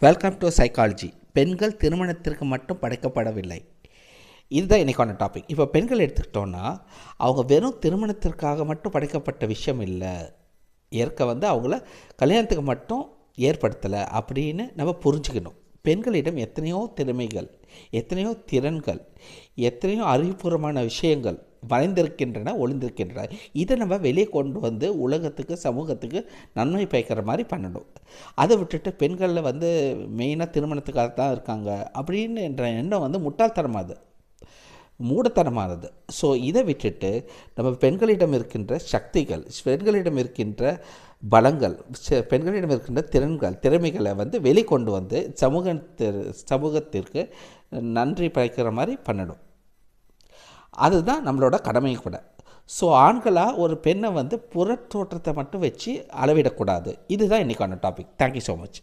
Welcome to psychology பெண்கள் திருமணத்திற்கு மட்டும் படைக்கப்படவில்லை. இதுதான் இன்றைக்கான டாபிக் இப்போ பெண்கள் எடுத்துக்கிட்டோன்னா அவங்க வெறும் திருமணத்திற்காக மட்டும் படைக்கப்பட்ட விஷயம் இல்லை. ஏற்க வந்து அவங்கள கல்யாணத்துக்கு மட்டும் ஏற்படுத்தலை அப்படின்னு நம்ம புரிஞ்சுக்கணும். பெண்களிடம் எத்தனையோ திறமைகள் எத்தனையோ திறன்கள் எத்தனையோ அறிவுபூர்வமான விஷயங்கள் வளைந்திருக்கின்றன ஒளிந்திருக்கின்றன. இதை நம்ம வெளியே கொண்டு வந்து உலகத்துக்கு சமூகத்துக்கு நன்மை பயக்கிற மாதிரி பண்ணணும். அதை விட்டுட்டு பெண்களில் வந்து மெயினாக திருமணத்துக்காக தான் இருக்காங்க அப்படின்னு என்ற எண்ணம் வந்து முட்டாள்தனமானது மூடத்தனமானது. ஸோ இதை விட்டுட்டு நம்ம பெண்களிடம் இருக்கின்ற சக்திகள் பெண்களிடம் இருக்கின்ற பலங்கள் பெண்களிடம் இருக்கின்ற திறன்கள் திறமைகளை வந்து வெளிக்கொண்டு வந்து சமூகத்திற்கு சமூகத்திற்கு நன்றி பயக்கிற மாதிரி பண்ணணும். அதுதான் நம்மளோட கடமை கூட. ஸோ ஆண்களாக ஒரு பெண்ணை வந்து புறத்தோற்றத்தை மட்டும் வச்சு அளவிடக்கூடாது. இதுதான் இன்றைக்கான டாபிக் தேங்க்யூ ஸோ மச்